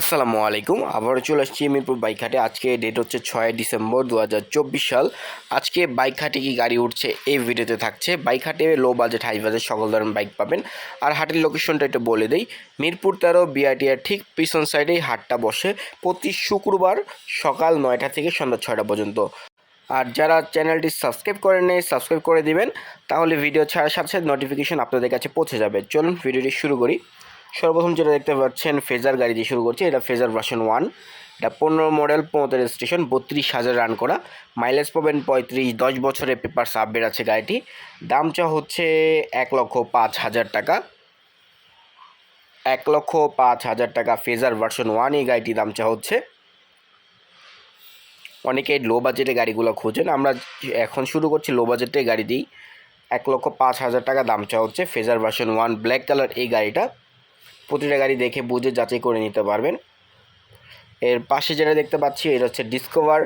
আসসালামু আলাইকুম, আবারও চলে আসছি মিরপুর বাইক হাটে আজকে ডেট হচ্ছে ছয় ডিসেম্বর দু হাজার চব্বিশ সাল। আজকে বাইক হাটে কি গাড়ি উঠছে এই ভিডিওতে থাকছে। বাইক হাটে লো বাজেট হাই বাজেট সকল ধরনের বাইক পাবেন। আর হাটের লোকেশনটা একটু বলে দেই, মিরপুর তেরো, বিআরটিআর ঠিক পিছন সাইডেই হাটটা বসে প্রতি শুক্রবার সকাল নয়টা থেকে সন্ধ্যা ছয়টা পর্যন্ত। আর যারা চ্যানেলটি সাবস্ক্রাইব করে নেই, সাবস্ক্রাইব করে দিবেন, তাহলে ভিডিও ছাড়ার সাথে সাথে নোটিফিকেশন আপনাদের কাছে পৌঁছে যাবে। চলুন ভিডিওটি শুরু করি। সর্বপ্রথম যেটা দেখতে পাচ্ছেন ফেজার গাড়ি দিয়ে শুরু করছে, এটা ফেজার ভার্সন ওয়ান এটা পনেরো মডেল পনেরো স্টেশন বত্রিশ হাজার রান করা। মাইলেজ পাবেন পঁয়ত্রিশ, দশ বছরের পেপার সাববের আছে গাড়িটি। দামটা হচ্ছে এক লক্ষ পাঁচ হাজার টাকা। এক লক্ষ পাঁচ হাজার টাকা ফেজার ভার্সন ওয়ান এই গাড়িটির দামটা হচ্ছে। অনেকেই লো বাজেটে গাড়িগুলো খোঁজেন। আমরা এখন শুরু করছি লো বাজেটে গাড়ি দিই এক লক্ষ পাঁচ হাজার টাকা দাম চাওয়া হচ্ছে Fazer version one black colour এই গাড়িটা। প্রতিটা গাড়ি দেখে বুঝে যাচাই করে নিতে পারবেন। এর পাশে যেটা দেখতে পাচ্ছি, এটা হচ্ছে ডিসকভার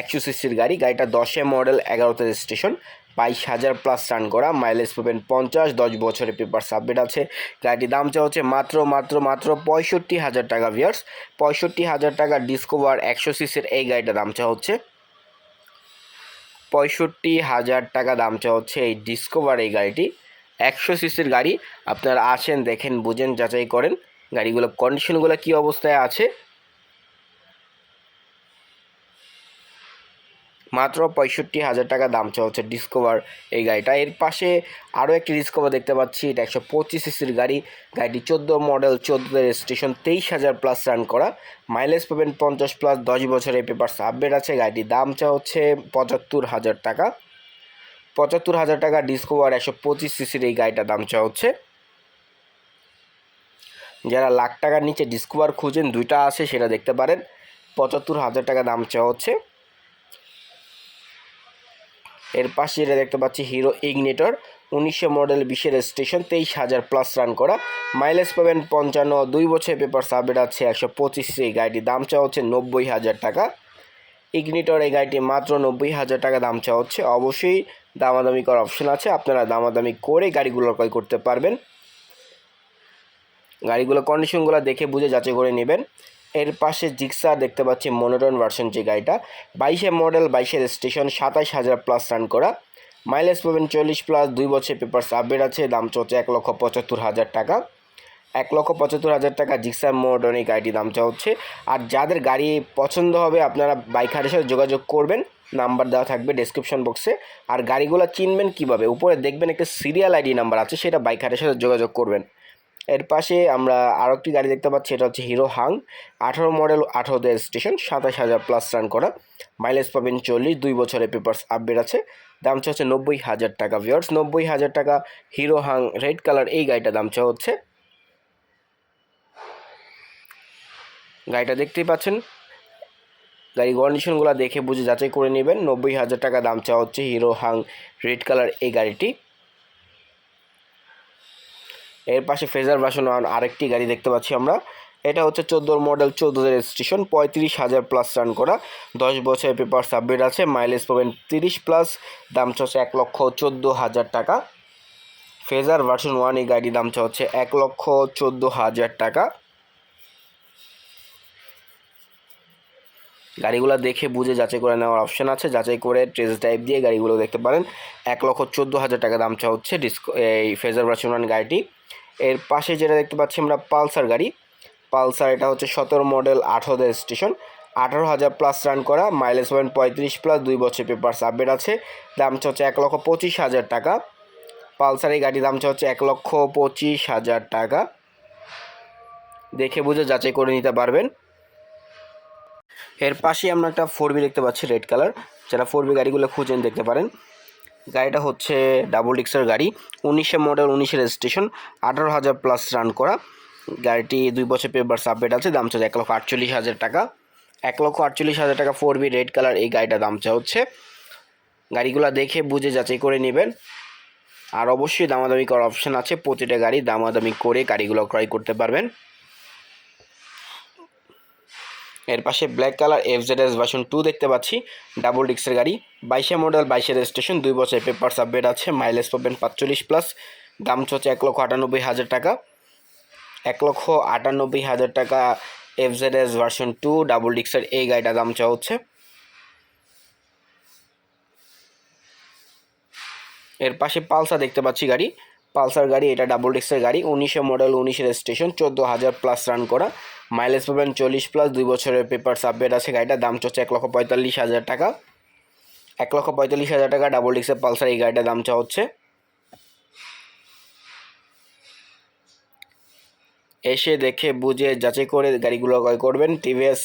একশো সিসির গাড়ি। গাড়িটা দশে মডেল, এগারোতে স্টেশন বাইশ হাজার প্লাস রান করা মাইলেজ পাবেন পঞ্চাশ, দশ বছরের পেপার সাবমিট আছে। গাড়িটির দাম চা হচ্ছে মাত্র মাত্র মাত্র পঁয়ষট্টি হাজার টাকা ভিয়ার্স পঁয়ষট্টি হাজার টাকা ডিসকভার একশো সিসির এই গাড়িটার দাম চা হচ্ছে। পঁয়ষট্টি হাজার টাকা দাম চা হচ্ছে এই ডিসকভার এই গাড়িটি। একশো সিসির গাড়ি। আপনারা আসেন, দেখেন, বুঝেন, যাচাই করেন। গাড়িগুলো কন্ডিশনগুলো কী অবস্থায় আছে? মাত্র পঁয়ষট্টি হাজার টাকা দাম চা হচ্ছে ডিসকভার এই গাড়িটা। এর পাশে আরও একটি ডিসকভার দেখতে পাচ্ছি। এটা একশো পঁচিশ সিসির গাড়ি। গাড়িটি চোদ্দ মডেল চোদ্দ রেজিস্ট্রেশন তেইশ হাজার প্লাস রান করা। মাইলেজ পাবেন পঞ্চাশ প্লাস দশ বছরের পেপার আপডেট আছে। গাড়িটির দাম চা হচ্ছে পঁচাত্তর হাজার টাকা। পঁচাত্তর হাজার টাকা ডিসকভার একশো পঁচিশ সিসির এই গাড়িটার দাম চা হচ্ছে। যারা লাখ টাকার নিচে ডিসকভার খুঁজেন, দুইটা আছে, সেটা দেখতে পারেন। পঁচাত্তর হাজার টাকা দাম চাওয়া হচ্ছে। এর পাশে যেটা দেখতে পাচ্ছি হিরো ইগনেটর উনিশশো মডেল বিশের স্টেশন তেইশ হাজার প্লাস রান করা। মাইলেজ পাবেন পঞ্চান্ন, দুই বছর পেপার সাবমিট আছে, একশো পঁচিশ এই গাড়িটির দাম চাওয়া হচ্ছে নব্বই হাজার টাকা। ইগনিটর এই গাড়িটি মাত্র নব্বই হাজার টাকা দাম চাওয়া হচ্ছে। অবশ্যই দামাদামি করার অপশন আছে। আপনারা দামাদামি করে গাড়িগুলো ক্রয় করতে পারবেন। গাড়িগুলো কন্ডিশনগুলো দেখে বুঝে যাচাই করে নেবেন। এর পাশে জিক্সা দেখতে পাচ্ছি মনোটন ভার্সন যে গাড়িটা। বাইশে মডেল বাইশের স্টেশন সাতাশ হাজার প্লাস রান করা। মাইলেজ পাবেন চল্লিশ প্লাস দুই বছর পেপার আপডেট আছে, দাম চলছে এক লক্ষ পঁচাত্তর হাজার টাকা। এক লক্ষ পঁচাত্তর হাজার টাকা জিক্সার মডন এই গাড়িটির দামটা হচ্ছে আর যাদের গাড়ি পছন্দ হবে, আপনারা বাইক হাটের সাথে যোগাযোগ করবেন। নাম্বার দেওয়া থাকবে ডেসক্রিপশন বক্সে আর গাড়িগুলো চিনবেন কীভাবে? উপরে দেখবেন একটা সিরিয়াল আইডি নাম্বার আছে, সেটা বাইক হাটের সাথে যোগাযোগ করবেন। এর পাশে আমরা আরও একটি গাড়ি দেখতে পাচ্ছি, এটা হচ্ছে হিরো হাং আঠারো মডেল আঠারোতে স্টেশন সাতাশ হাজার প্লাস রান করা। মাইলেজ পাবেন চল্লিশ, দুই বছরের পেপার্স আপডেট আছে। দাম হচ্ছে নব্বই হাজার টাকা ভিওর্স নব্বই হাজার টাকা হিরো হাং রেড কালার এই গাড়িটার দাম হচ্ছে। গাড়িটা দেখতেই পাচ্ছেন। গাড়ি কন্ডিশনগুলো দেখে বুঝে যাচাই করে নেবেন। নব্বই হাজার টাকা দাম চাওয়া হচ্ছে হিরো হাং রেড কালার এই গাড়িটি। এর পাশে ফেজার ভার্সন আরেকটি গাড়ি দেখতে পাচ্ছি আমরা। এটা হচ্ছে চোদ্দোর মডেল চোদ্দোদের স্টেশন পঁয়ত্রিশ হাজার প্লাস রান করা। দশ বছরের পেপার সাবমিট আছে মাইলেজ পাবেন তিরিশ প্লাস দাম হচ্ছে এক লক্ষ চোদ্দ হাজার টাকা। ফেজার ভার্সন ওয়ান এই গাড়ির দাম চাচ্ছে এক লক্ষ চোদ্দ হাজার টাকা। গাড়িগুলো দেখে বুঝে যাচাই করে নেওয়ার অপশন আছে। যাচাই করে ট্রেস ড্রাইভ দিয়ে গাড়িগুলো দেখতে পারেন। এক লক্ষ চোদ্দ হাজার টাকা দাম চা হচ্ছে ডিসকো এই ফেজার ভার্সন গাড়িটি। এর পাশে যেটা দেখতে পাচ্ছি আমরা পালসার গাড়ি। পালসার এটা হচ্ছে সতেরো মডেল আঠারো স্টেশন আঠারো হাজার প্লাস রান করা মাইলেজ পাবেন পঁয়ত্রিশ প্লাস দুই বছর পেপার আপডেট আছে। দাম চা হচ্ছে এক লক্ষ পঁচিশ হাজার টাকা। পালসার এই গাড়ির দাম চা হচ্ছে এক লক্ষ পঁচিশ হাজার টাকা। দেখে বুঝে যাচাই করে নিতে পারবেন। এর পাশেই আমরা একটা ফোর বি দেখতে পাচ্ছি রেড কালার যারা ফোর বি গাড়িগুলো খুঁজেন দেখতে পারেন। গাড়িটা হচ্ছে ডাবল ডিক্সের গাড়ি, উনিশে মডেল উনিশে রেজিস্ট্রেশন আঠারো হাজার প্লাস রান করা। গাড়িটি দুই বছর পেপার সাবমিট আছে, দাম চাচ্ছে এক লক্ষ আটচল্লিশ হাজার টাকা। এক লক্ষ আটচল্লিশ হাজার টাকা ফোর বি রেড কালার এই গাড়িটা দাম চা হচ্ছে। গাড়িগুলো দেখে বুঝে যাচাই করে নেবেন। আর অবশ্যই দামাদামি করার অপশান আছে, প্রতিটা গাড়ি দামাদামি করে গাড়িগুলো ক্রয় করতে পারবেন। এর পাশে black colour F Z S version two দেখতে পাচ্ছি ডাবল ডিক্সের গাড়ি, বাইশে মডেল বাইশে রেজিস্ট্রেশন দুই বছর পেপার সাবমিট আছে মাইলেজ পাবেন পাঁচচল্লিশ প্লাস দাম হচ্ছে এক লক্ষ আটানব্বই হাজার টাকা। এক লক্ষ আটানব্বই হাজার টাকা F Z S version two double ডিক্সের এই গাড়িটা দাম চাওয়া হচ্ছে এর পাশে পালসা দেখতে পাচ্ছি গাড়ি পালসার গাড়ি, এটা ডাবল ডিক্সের গাড়ি, উনিশে মডেল উনিশের স্টেশন চোদ্দ হাজার প্লাস রান করা। মাইলেজ পাবেন চল্লিশ প্লাস দুই বছরের পেপার সাবমিট আছে গাড়িটার দাম চলছে এক লক্ষ পঁয়তাল্লিশ হাজার টাকা। এক লক্ষ পঁয়তাল্লিশ হাজার টাকা ডাবল ডিক্সের পালসার এই গাড়িটার দাম চাওয়া হচ্ছে। এসে দেখে বুঝে যাচাই করে গাড়িগুলো ক্রয় করবেন। টিভিএস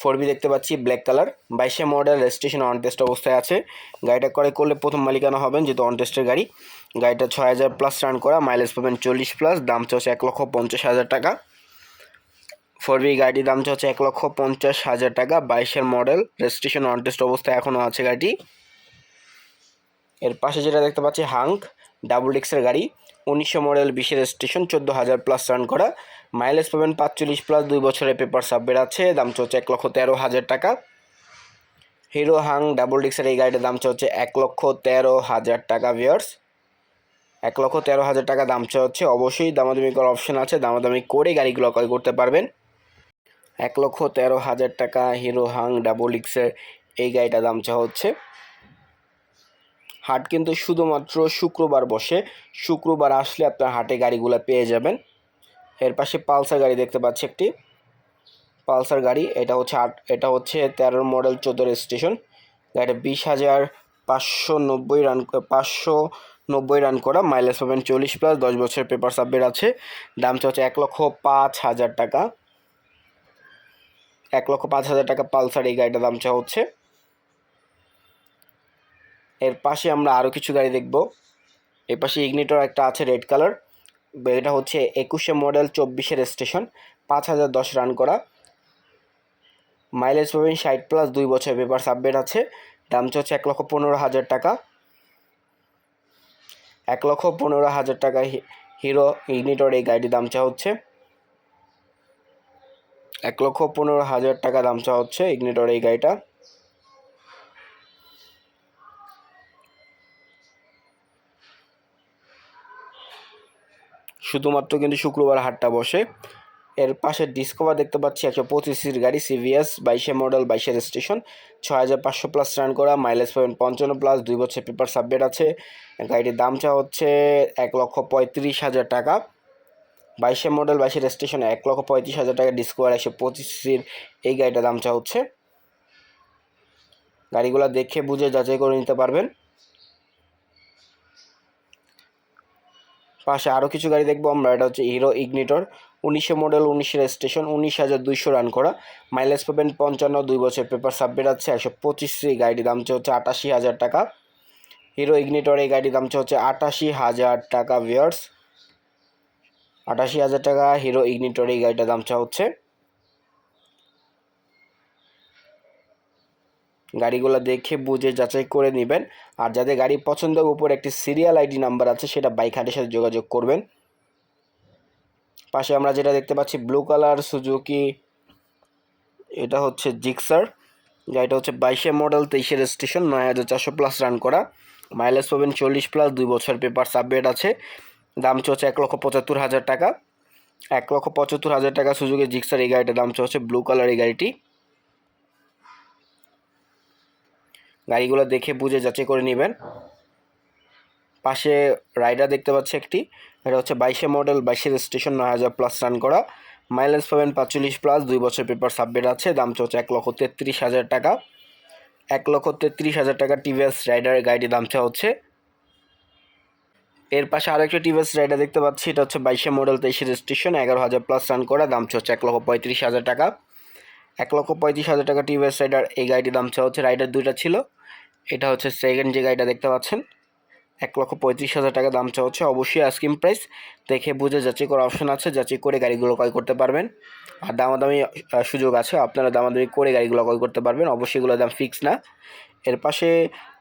ফোর বি দেখতে পাচ্ছি ব্ল্যাক কালার বাইশে মডেল রেজিস্ট্রেশন অন টেস্ট অবস্থায় আছে। গাড়িটা ক্রয় করলে প্রথম মালিকানা হবেন যেহেতু অন টেস্টের গাড়ি। গাড়িটা ছয় হাজার প্লাস রান করা মাইলেজ পাবেন চল্লিশ প্লাস দাম চলছে এক লক্ষ পঞ্চাশ হাজার টাকা। ফোর বি গাড়ির দাম চলছে এক লক্ষ পঞ্চাশ হাজার টাকা। বাইশের মডেল রেজিস্ট্রেশন অন টেস্ট অবস্থায় এখনও আছে গাড়িটি। এর পাশে যেটা দেখতে পাচ্ছি, হাঙ্ক ডাবল ডিক্সের গাড়ি। উনিশশো মডেল বিশের স্টেশন চোদ্দ হাজার প্লাস রান করা। মাইলেজ পাবেন পাঁচচল্লিশ প্লাস দুই বছরের পেপার সাববের আছে। দাম চলছে এক লক্ষ তেরো হাজার টাকা। হিরো হাং ডাবল ডিক্সের এই গাড়িটার দাম চলছে এক লক্ষ তেরো হাজার টাকা ভিয়ার্স এক লক্ষ তেরো হাজার টাকা দাম হচ্ছে অবশ্যই দামাদামি করার অপশন আছে। দামাদামি করে গাড়িগুলো ক্রয় করতে পারবেন। এক লক্ষ তেরো হাজার টাকা হিরো হাং ডাবল ডিক্সের এই গাড়িটার দাম চা হচ্ছে হাট কিন্তু শুধুমাত্র শুক্রবার বসে। শুক্রবার আসলে আপনার হাটে গাড়িগুলো পেয়ে যাবেন। এর পাশে পালসার গাড়ি দেখতে পাচ্ছি একটি। পালসার গাড়ি, এটা হচ্ছে আট, এটা হচ্ছে তেরোর মডেল চোদ্দোর স্টেশন। গাড়িটা বিশ হাজার পাঁচশো নব্বই রান, পাঁচশো নব্বই রান করা মাইলেজ পাবেন চল্লিশ প্লাস দশ বছরের পেপার সাবমিট আছে। দামটা হচ্ছে এক লক্ষ পাঁচ হাজার টাকা। এক লক্ষ পাঁচ হাজার টাকা পালসার এই গাড়িটার দাম চা হচ্ছে। এর পাশে আমরা আরও কিছু গাড়ি দেখব। এর পাশে ইগনিটর একটা আছে রেড কালার এটা হচ্ছে একুশে মডেল চব্বিশের স্টেশন পাঁচ হাজার দশ রান করা। মাইলেজ পাবেন ষাট প্লাস দুই বছর পেপার সাবমিট আছে। দাম হচ্ছে এক লক্ষ পনেরো হাজার টাকা। এক লক্ষ পনেরো হাজার টাকা হিরো ইগনিটর এই গাড়িটির দাম চা হচ্ছে। এক লক্ষ পনেরো হাজার টাকা দাম চা হচ্ছে ইগনিটর এই গাড়িটা। শুধুমাত্র কিন্তু শুক্রবার হাটটা বসে। এর পাশে ডিসকভার দেখতে পাচ্ছি একশো পঁচিশির গাড়ি সিভিএস বাইশে মডেল বাইশের স্টেশন ছয় হাজার পাঁচশো প্লাস রান করা মাইলেজ পাবেন পঞ্চান্ন প্লাস দুই বছর পেপার সাবমিট আছে। গাড়িটির দাম চা হচ্ছে এক লক্ষ পঁয়ত্রিশ হাজার টাকা। বাইশে মডেল বাইশের স্টেশনে এক লক্ষ পঁয়ত্রিশ হাজার টাকা। ডিসকভার একশো পঁচিশির এই গাড়িটার দাম চা হচ্ছে। গাড়িগুলো দেখে বুঝে যাচাই করে নিতে পারবেন। পাশে আরও কিছু গাড়ি দেখব আমরা। এটা হচ্ছে হিরো ইগনিটর উনিশে মডেল উনিশের স্টেশন উনিশ হাজার দুইশো রান করা। মাইলেজ পাবেন পঞ্চান্ন, দুই বছর পেপার সাবমিট আছে, একশো পঁচিশ এই গাড়ির দাম হচ্ছে আটাশি হাজার টাকা। হিরো ইগনিটর এই গাড়ির দাম হচ্ছে আটাশি হাজার টাকা ভিয়ার্স আটাশি হাজার টাকা হিরো ইগনিটর এই গাড়িটার দাম হচ্ছে গাড়িগুলো দেখে বুঝে যাচাই করে নেবেন। আর যাদের গাড়ি পছন্দের উপর একটি সিরিয়াল আইডি নাম্বার আছে, সেটা বাইক হাটের সাথে যোগাযোগ করবেন। পাশে আমরা যেটা দেখতে পাচ্ছি ব্লু কালার সুজুকি এটা হচ্ছে জিক্সার গাড়িটা হচ্ছে বাইশে মডেল তেইশের স্টেশন নয় হাজার চারশো প্লাস রান করা। মাইলেজ পাবেন চল্লিশ প্লাস দুই বছর পেপার সাবমিট আছে। দাম চলছে এক লক্ষ পঁচাত্তর হাজার টাকা। এক লক্ষ পঁচাত্তর হাজার টাকা সুযোগে জিক্সার এই গাড়িটার দাম চলছে ব্লু কালার এই গাড়িটি। গাড়িগুলো দেখে বুঝে যাচাই করে নেবেন। পাশে রাইডার দেখতে পাচ্ছি একটি। এটা হচ্ছে বাইশে মডেল বাইশের স্টেশন নয় হাজার প্লাস রান করা। মাইলেজ পাবেন পাঁচচল্লিশ প্লাস দুই বছর পেপার সাবমিট আছে। দাম চলছে এক লক্ষ তেত্রিশ হাজার টাকা। এক লক্ষ তেত্রিশ হাজার টাকা টিভিএস রাইডারের গাড়িটির দাম চা হচ্ছে। এর পাশে আরেকটা টিভিএস রাইডার দেখতে পাচ্ছি। এটা হচ্ছে বাইশে মডেল তেইশের স্টেশন এগারো হাজার প্লাস রান করা। দাম হচ্ছে এক লক্ষ পঁয়ত্রিশ হাজার টাকা। এক লক্ষ পঁয়ত্রিশ হাজার টাকা টিভিএস রাইডার এই গাড়িটির দাম চা হচ্ছে রাইডার দুইটা ছিল। এটা হচ্ছে সেকেন্ড যে গাড়িটা দেখতে পাচ্ছেন, এক লক্ষ পঁয়ত্রিশ হাজার টাকা দাম চা হচ্ছে অবশ্যই আস্কিম প্রাইস দেখে বুঝে যাচাই করার অপশন আছে, যাচাই করে গাড়িগুলো ক্রয় করতে পারবেন। আর দামাদামি সুযোগ আছে, আপনারা দামাদামি করে গাড়িগুলো ক্রয় করতে পারবেন। অবশ্যই এগুলোর দাম ফিক্স না। এর পাশে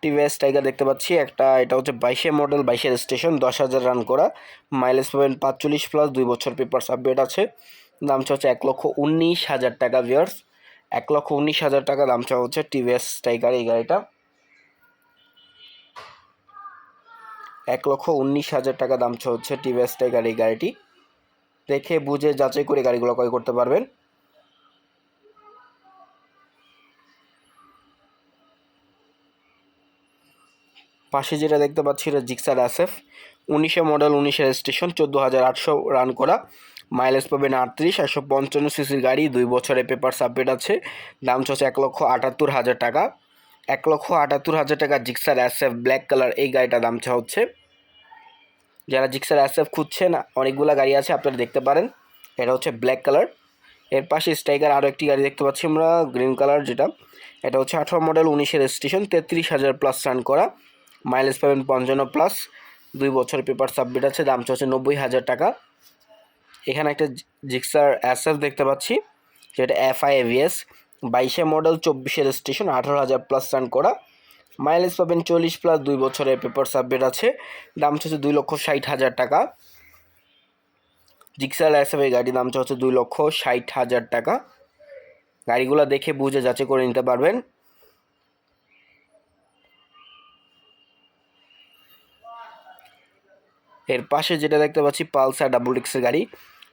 টিভিএস টাইগার দেখতে পাচ্ছি, একটা এটা হচ্ছে বাইশে মডেল বাইশের স্টেশন দশ হাজার রান করা। মাইলেজ পাবেন পাঁচচল্লিশ প্লাস দুই বছর পেপার সাবমিট আছে। দাম চা হচ্ছে এক লক্ষ উনিশ হাজার টাকা ভিয়ার্স এক লক্ষ উনিশ হাজার টাকা দাম চাওয়া হচ্ছে টিভিএস টাইগার এই গাড়িটা। এক লক্ষ উনিশ হাজার টাকা দাম চাওয়া হচ্ছে টিভিএস টাইগার এই গাড়িটি। দেখে, বুঝে, যাচাই করে গাড়িগুলো ক্রয় করতে পারবেন। পাশে যেটা দেখতে পাচ্ছি, এটা জিক্সার অ্যাসেফ উনিশে মডেল, উনিশে রেজিস্ট্রেশন, চোদ্দ হাজার আটশো রান করা। মাইলেজ পাবেন আটত্রিশ, একশো পঞ্চান্ন সিসির গাড়ি, দুই বছরের পেপার সাবমিট আছে। দাম চলছে এক লক্ষ আটাত্তর হাজার টাকা। এক লক্ষ আটাত্তর হাজার টাকা জিক্সার এসএফ ব্ল্যাক কালার এই গাড়িটা দাম চা হচ্ছে। যারা জিক্সার এসএফ খুঁজছেন, অনেকগুলো গাড়ি আছে, আপনারা দেখতে পারেন। এটা হচ্ছে ব্ল্যাক কালার। এর পাশে স্ট্রাইকার আরও একটি গাড়ি দেখতে পাচ্ছি আমরা, গ্রিন কালার যেটা। এটা হচ্ছে আঠারো মডেল, উনিশের স্টেশন তেত্রিশ হাজার প্লাস রান করা। মাইলেজ পাবেন পঞ্চান্ন প্লাস দুই বছর পেপার সাবমিট আছে, দাম চলছে নব্বই হাজার টাকা। এখানে একটা জিক্সার এসএফ দেখতে পাচ্ছি। যেটা এফ এফআই এভিএস। বাইশে মডেল চব্বিশের স্টেশন আঠারো হাজার প্লাস রান করা। মাইলেজ পাবেন চল্লিশ প্লাস দুই বছরের পেপার সাবমিট আছে। দাম হচ্ছে দুই লক্ষ ষাট হাজার টাকা। জিক্সার এসএফ এই গাড়ির দাম হচ্ছে দুই লক্ষ ষাট হাজার টাকা। গাড়িগুলো দেখে বুঝে যাচাই করে নিতে পারবেন। এর পাশে যেটা দেখতে পাচ্ছি, পালসার ডাবল ডিক্সের গাড়ি।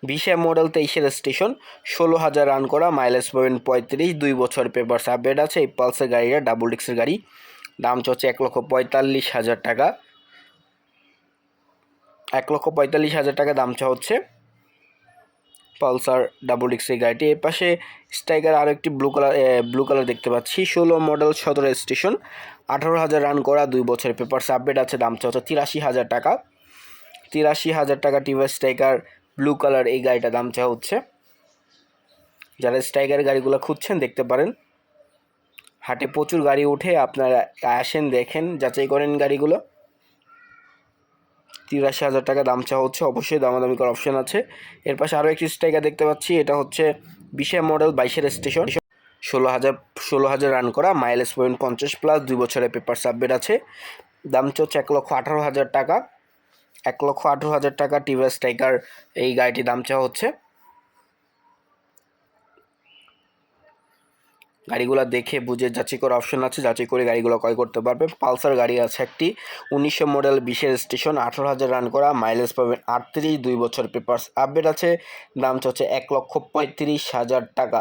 বিশে মডেল তেইশের স্টেশন ষোলো হাজার রান করা, মাইলেজ পাবেন পঁয়ত্রিশ, দুই বছর পেপার আপডেট আছে এই পালসার গাড়িটা ডাবল ডিক্সের গাড়ি। দাম চলছে এক লক্ষ পঁয়তাল্লিশ হাজার টাকা। এক লক্ষ পঁয়তাল্লিশ হাজার টাকা দাম চা হচ্ছে পালসার ডাবল ডিক্স এই গাড়িটি। এর পাশে স্ট্রাইকার আরও একটি ব্লু কালার ব্লু কালার দেখতে পাচ্ছি। ষোলো মডেল, সতেরো স্টেশন আঠারো হাজার রান করা, দুই বছরের পেপার আপডেট আছে, দাম চা হচ্ছে তিরাশি হাজার টাকা। তিরাশি হাজার টাকা টিভার স্ট্রাইকার ব্লু কালার এই গাড়িটা দাম চা হচ্ছে। যারা স্ট্রাইকার গাড়িগুলো খুঁজছেন দেখতে পারেন। হাটে প্রচুর গাড়ি উঠে আপনারা আসেন, দেখেন, যাচাই করেন গাড়িগুলো। তিরাশি হাজার টাকা দাম চা হচ্ছে, অবশ্যই দামাদামি করার অপশন আছে। এর পাশে আরও একটি স্ট্রাইকার দেখতে পাচ্ছি, এটা হচ্ছে বিশে মডেল বাইশের স্টেশন ষোলো হাজার ষোলো হাজার রান করা মাইলেজ পয়েন্ট পঞ্চাশ প্লাস দুই বছরের পেপার সাবমিট আছে। দাম হচ্ছে এক লক্ষ আঠারো হাজার টাকা। এক লক্ষ আঠেরো হাজার টাকা টিভিএস স্ট্রাইকার এই গাড়িটির দাম চাওয়া হচ্ছে। গাড়িগুলো দেখে বুঝে যাচাই করার অপশন আছে। যাচাই করে গাড়িগুলো ক্রয় করতে পারবে। পালসার গাড়ি আছে একটি উনিশশো মডেল বিশের স্টেশন আঠারো হাজার রান করা মাইলেজ পাবেন আটত্রিশ, দুই বছর পেপার্স আপডেট আছে। দাম চলছে এক লক্ষ পঁয়ত্রিশ হাজার টাকা।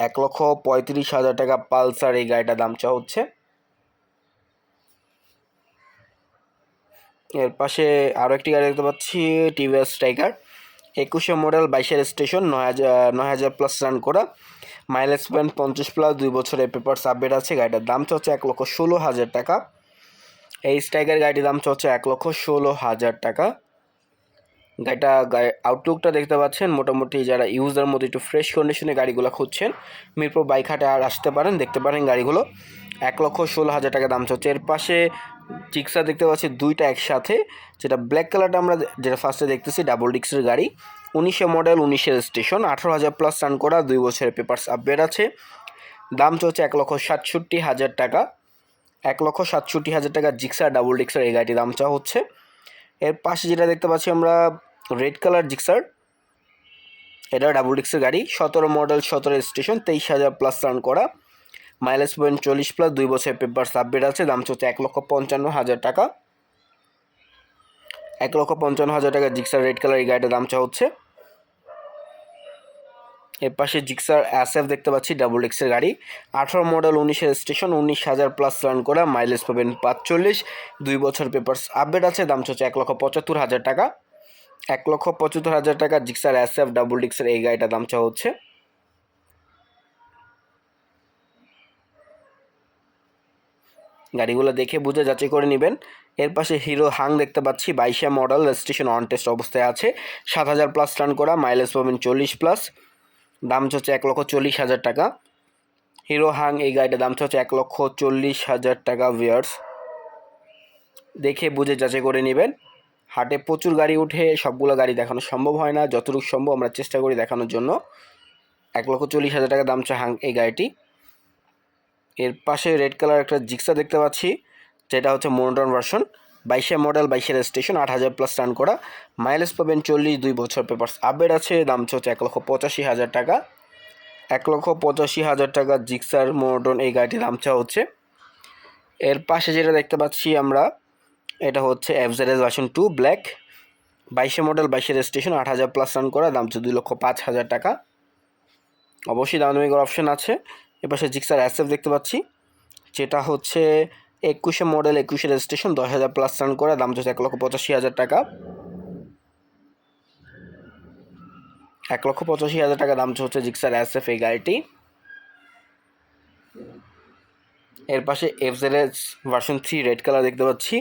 এক লক্ষ পঁয়ত্রিশ হাজার টাকা পালসার এই গাড়িটার দাম চাওয়া হচ্ছে। এর পাশে আরও একটি গাড়ি দেখতে পাচ্ছি টিভিএস স্ট্রাইকার একুশে মডেল, বাইশের স্টেশন নয় হাজার নয় হাজার প্লাস রান করা। মাইলেজ পয়েন্ট পঞ্চাশ প্লাস দুই বছরের পেপার আপডেট আছে। গাড়িটার দাম চলছে এক লক্ষ ষোলো হাজার টাকা। এই স্ট্রাইকার গাড়িটির দাম চলছে এক লক্ষ ষোলো হাজার টাকা। গাড়িটা আউটলুকটা দেখতে পাচ্ছেন। মোটামুটি যারা ইউজার মধ্যে একটু ফ্রেশ কন্ডিশনে গাড়িগুলো খুঁজছেন, মিরপুর বাইক হাটে আর আসতে পারেন, দেখতে পারেন গাড়িগুলো। এক লক্ষ ষোলো হাজার টাকা দাম চলছে। এর পাশে চিক্সা দেখতে পাচ্ছি দুইটা একসাথে। যেটা ব্ল্যাক কালারটা আমরা যেটা ফার্স্টে দেখতেছি ডাবল ডিক্সের গাড়ি। উনিশে মডেল উনিশের স্টেশন আঠারো হাজার প্লাস রান করা, দুই বছরের পেপার্স আপডেট আছে। দাম চলছে এক লক্ষ সাতষট্টি হাজার টাকা। এক লক্ষ সাতষট্টি হাজার টাকা জিক্সার ডাবল ডিক্সার এই গাড়িটির দাম চাওয়া হচ্ছে। এর পাশে যেটা দেখতে পাচ্ছি আমরা রেড কালার জিক্সার এটা ডাবল ডিক্সের গাড়ি। সতেরো মডেল সতেরো স্টেশন তেইশ হাজার প্লাস রান করা। মাইলেজ পয়েন্ট চল্লিশ প্লাস দুই বছরের পেপার সাবমিট আছে, দাম চলছে এক লক্ষ পঞ্চান্ন হাজার টাকা। এক লক্ষ পঞ্চান্ন হাজার টাকা জিক্সার রেড কালার এই গাড়িটার দাম চা হচ্ছে এর পাশে জিক্সার এসএফ দেখতে পাচ্ছি ডাবল এক্সের গাড়ি। আঠারো মডেল উনিশের স্টেশন উনিশ হাজার প্লাস রান করা মাইলেজ পাবেন পাঁচচল্লিশ। দুই বছর পেপার আপডেট আছে, দাম চলছে এক লক্ষ পঁচাত্তর হাজার টাকা। এক লক্ষ পঁচাত্তর হাজার টাকা জিক্সার এসএফ ডাবল ডিক্সের এই গাড়িটার দাম চা হচ্ছে গাড়িগুলো দেখে বুঝে যাচাই করে নেবেন। এর পাশে হিরো হাং দেখতে পাচ্ছি, বাইশে মডেল, রেজিস্ট্রেশন অন টেস্ট অবস্থায় আছে। সাত হাজার প্লাস রান করা মাইলেজ পাবেন চল্লিশ প্লাস দাম হচ্ছে এক লক্ষ চল্লিশ হাজার টাকা। হিরো হাং এই গাড়িটার দাম হচ্ছে এক লক্ষ চল্লিশ হাজার টাকা ভিয়ার্স দেখে বুঝে যাচাই করে নেবেন। হাটে প্রচুর গাড়ি উঠে সবগুলো গাড়ি দেখানো সম্ভব হয় না, যতটুকু সম্ভব আমরা চেষ্টা করি দেখানোর জন্য। এক লক্ষ চল্লিশ হাজার টাকা দাম হচ্ছে হাং এই গাড়িটি। এর পাশে রেড কালার একটা জিক্সা দেখতে পাচ্ছি, যেটা হচ্ছে মোনোটন ভার্সন। বাইশে মডেল, বাইশের স্টেশন আট হাজার প্লাস রান করা। মাইলেজ পাবেন চল্লিশ, দুই বছর পেপার্স আপডেট আছে, দাম হচ্ছে এক লক্ষ পঁচাশি হাজার টাকা। এক লক্ষ পঁচাশি হাজার টাকা জিক্সার মোনোটন এই গাড়িটির দাম চা হচ্ছে। এর পাশে যেটা দেখতে পাচ্ছি আমরা, এটা হচ্ছে এফজেডএস ভার্সন টু ব্ল্যাক বাইশে মডেল, বাইশের স্টেশন আট হাজার প্লাস রান করা, দাম হচ্ছে দুই লক্ষ পাঁচ হাজার টাকা। অবশ্যই করার অপশন আছে। এপাশে জিক্সার অ্যাসেফ দেখতে পাচ্ছি। যেটা হচ্ছে একুশে মডেল একুশে রেজিস্ট্রেশন দশ হাজার প্লাস রান করা, দাম হচ্ছে এক লক্ষ পঁচাশি হাজার টাকা। এক লক্ষ পঁচাশি হাজার টাকা দাম হচ্ছে জিক্সার এস এফ এই গাড়িটি। এর পাশে FZS version three red colour দেখতে পাচ্ছি।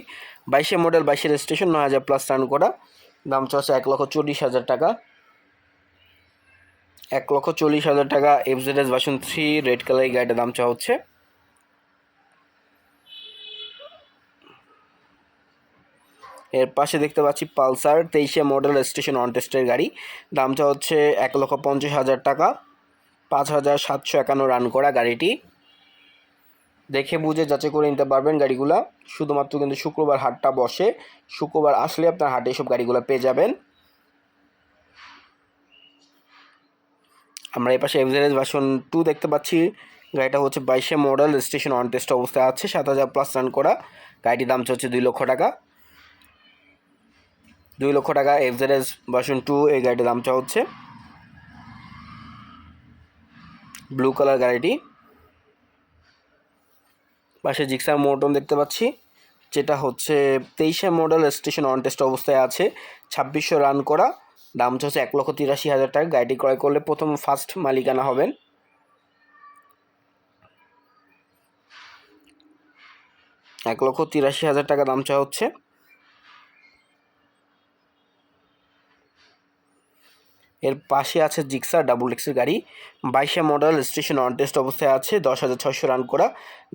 বাইশে মডেল বাইশে রেজিস্ট্রেশন নয় হাজার প্লাস রান করা। দাম হচ্ছে এক লক্ষ চল্লিশ হাজার টাকা। এক লক্ষ চল্লিশ হাজার টাকা FZS version three red colour গাড়িটার দাম চাওয়া হচ্ছে। এর পাশে দেখতে পাচ্ছি পালসার, তেইশে মডেল রেজিস্ট্রেশন অন টেস্টের গাড়ি। দামটা হচ্ছে এক লক্ষ পঞ্চাশ হাজার টাকা। পাঁচ হাজার সাতশো একান্ন রান করা গাড়িটি। দেখে বুঝে যাচাই করে নিতে পারবেন গাড়িগুলা। শুধুমাত্র কিন্তু শুক্রবার হাটটা বসে। শুক্রবার আসলে আপনার হাটে এসব গাড়িগুলো পেয়ে যাবেন। আমরা এই পাশে এভারেজ ভার্সন টু দেখতে পাচ্ছি। গাড়িটা হচ্ছে বাইশে মডেল রেজিস্ট্রেশন অন টেস্ট অবস্থায় আছে, সাত হাজার প্লাস রান করা। গাড়িটির দাম হচ্ছে দুই লক্ষ টাকা। দুই লক্ষ টাকা এফজেডএস ভার্সন টু এই গাড়িটির দামটা হচ্ছে ব্লু কালার গাড়িটি। পাশে জিক্সার মোটন দেখতে পাচ্ছি, যেটা হচ্ছে তেইশে মডেল স্টেশন অন টেস্ট অবস্থায় আছে, ছাব্বিশশো রান করা। দাম হচ্ছে এক লক্ষ তিরাশি হাজার টাকা। গাড়িটি ক্রয় করলে প্রথম ফার্স্ট মালিকানা হবেন। এক লক্ষ তিরাশি হাজার টাকা দাম চাওয়া হচ্ছে। এর পাশে আছে জিক্সার ডাবল এক্সের গাড়ি। বাইশে মডেল স্টেশন অন টেস্ট অবস্থায় আছে। দশ হাজার ছশো রান করা।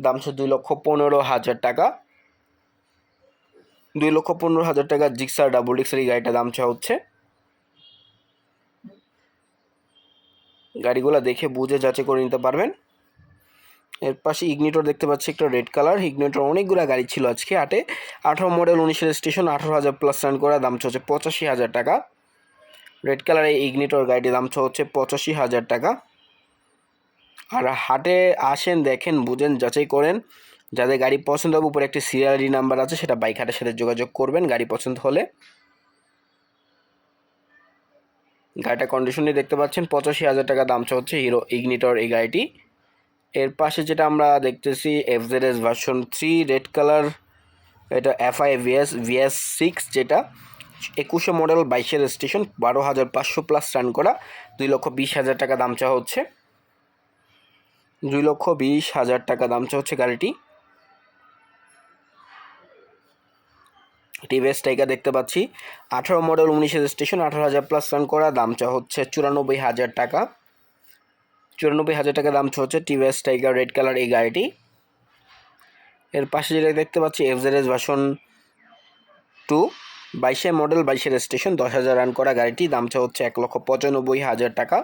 দাম হচ্ছে দুই লক্ষ পনেরো হাজার টাকা। দুই লক্ষ পনেরো হাজার টাকা জিক্সার ডাবল এক্সের এই গাড়িটার দাম চাওয়া হচ্ছে। গাড়িগুলো দেখে বুঝে যাচাই করে নিতে পারবেন। এর পাশে ইগনিটর দেখতে পাচ্ছি একটা রেড কালার ইগনিটর অনেকগুলো গাড়ি ছিল আজকে আটে। আঠারো মডেল উনিশের স্টেশন আঠারো হাজার প্লাস রান করা, দাম হচ্ছে পঁচাশি হাজার টাকা। রেড কালারের ইগনিটর গাড়িটির দাম হচ্ছে পঁচাশি হাজার টাকা। আর হাটে আসেন, দেখেন, বুঝেন, যাচাই করেন। যাদের গাড়ি পছন্দ হবে উপরে একটি সিরিয়ালি নাম্বার আছে, সেটা বাইক হাটের সাথে যোগাযোগ করবেন, গাড়ি পছন্দ হলে। গাড়িটা কন্ডিশনে দেখতে পাচ্ছেন, পঁচাশি হাজার টাকা দাম হচ্ছে হিরো ইগনিটর এই গাড়িটি। এর পাশে যেটা আমরা দেখতেছি FZS version three red colour এটা F FI ABS BS six যেটা, একুশে মডেল বাইশের স্টেশন বারো হাজার পাঁচশো প্লাস রান করা, দুই লক্ষ বিশ হাজার টাকা দাম চাওয়া হচ্ছে। দুই লক্ষ বিশ হাজার টাকা দাম চাওয়া হচ্ছে গাড়িটি। টিভিএস টাইগার দেখতে পাচ্ছি। আঠারো মডেল উনিশের স্টেশন, আঠারো হাজার প্লাস রান করা, দাম চা হচ্ছে চুরানব্বই হাজার টাকা। চুরানব্বই হাজার টাকা দাম হচ্ছে টিভিএস টাইগার রেড কালার এই গাড়িটি। এর পাশে যেটা দেখতে পাচ্ছি এফজেডএস ভার্সন টু বাইশে মডেল বাইশের স্টেশন দশ হাজার রান করা গাড়িটি, দাম চা হচ্ছে এক লক্ষ পঁচানব্বই হাজার টাকা।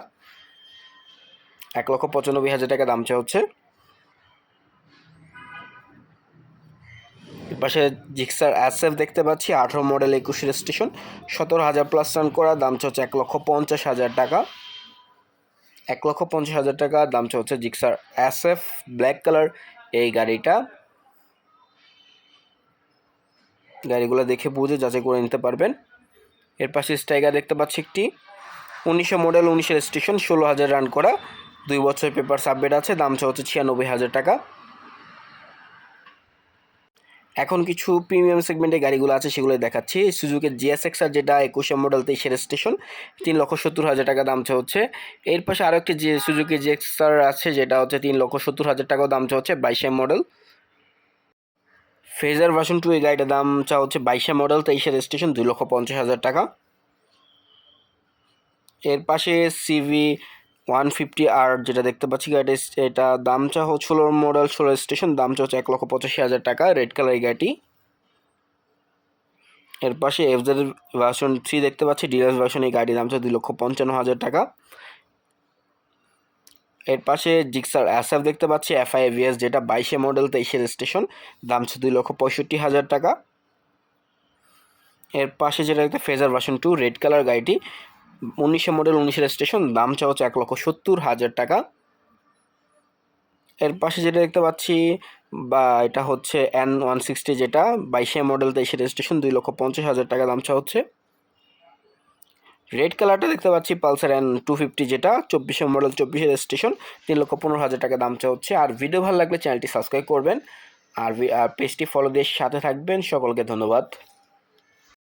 এক লক্ষ পঁচানব্বই হাজার টাকা, দাম চা হচ্ছে পাশে জিক্সার অ্যাসেফ দেখতে পাচ্ছি, আঠারো মডেল একুশের স্টেশন, সতেরো হাজার প্লাস রান করা, দাম হচ্ছে এক লক্ষ পঞ্চাশ হাজার টাকা। এক লক্ষ পঞ্চাশ হাজার টাকা, দাম হচ্ছে জিক্সার অ্যাসেফ ব্ল্যাক কালার এই গাড়িটা। গাড়িগুলো দেখে বুঝে যাচাই করে নিতে পারবেন। এর পাশে স্টাইগার দেখতে পাচ্ছি একটি। উনিশশো মডেল, উনিশের স্টেশন, ষোলো হাজার রান করা, দুই বছর পেপার সাবমিট আছে, দাম হচ্ছে ছিয়ানব্বই হাজার টাকা। এখন কিছু প্রিমিয়াম সেগমেন্টের গাড়িগুলো আছে সেগুলো দেখাচ্ছি। সুজুকি জিএসএক্স আর যেটা একুশে মডেল তেইশের স্টেশন তিন লক্ষ সত্তর হাজার টাকা দাম হচ্ছে এর পাশে আরও একটি যে সুজুকি জিএক্সার আছে, যেটা হচ্ছে তিন লক্ষ সত্তর হাজার টাকাও দাম হচ্ছে বাইশে মডেল ফেজার ভার্সন টু এই গাড়িটার দাম চা হচ্ছে বাইশে মডেল তেইশের স্টেশন দুই লক্ষ পঞ্চাশ হাজার টাকা। এর পাশে সিভি ওয়ান ফিফটি আর যেটা দেখতে পাচ্ছি গাড়িটা এটা দাম চা হচ্ছে ষোলো মডেল ষোলো স্টেশন দাম চা হচ্ছে এক লক্ষ পঁচাশি হাজার টাকা রেড কালার এই গাড়িটি। এর পাশে এফজেড ভার্সন থ্রি দেখতে পাচ্ছি ডিলার্স ভার্সন এই গাড়ির দাম দুই লক্ষ পঞ্চান্ন হাজার টাকা। এর পাশে জিক্সার অ্যাসএফ দেখতে পাচ্ছি এফআই ভিএস যেটা বাইশে মডেল তেইশের স্টেশন দাম দুই লক্ষ পঁয়ষট্টি হাজার টাকা। এর পাশে যেটা দেখতে Fazer version two red colour গাড়িটি। উনিশে মডেল উনিশের স্টেশন দাম চা হচ্ছে এক লক্ষ সত্তর হাজার টাকা। এর পাশে যেটা দেখতে পাচ্ছি, বা এটা হচ্ছে এন ওয়ান সিক্সটি যেটা, বাইশে মডেল তেইশের স্টেশন দুই লক্ষ পঞ্চাশ হাজার টাকা দাম চা হচ্ছে। রেড কালারটা দেখতে পাচ্ছি, পালসার এন টু ফিফটি যেটা, চব্বিশে মডেল চব্বিশের স্টেশন তিন লক্ষ পনেরো হাজার টাকা দাম চা হচ্ছে। আর ভিডিও ভালো লাগলে চ্যানেলটি সাবস্ক্রাইব করবেন। আর পেজটি ফলো দিয়ে সাথে থাকবেন। সকলকে ধন্যবাদ।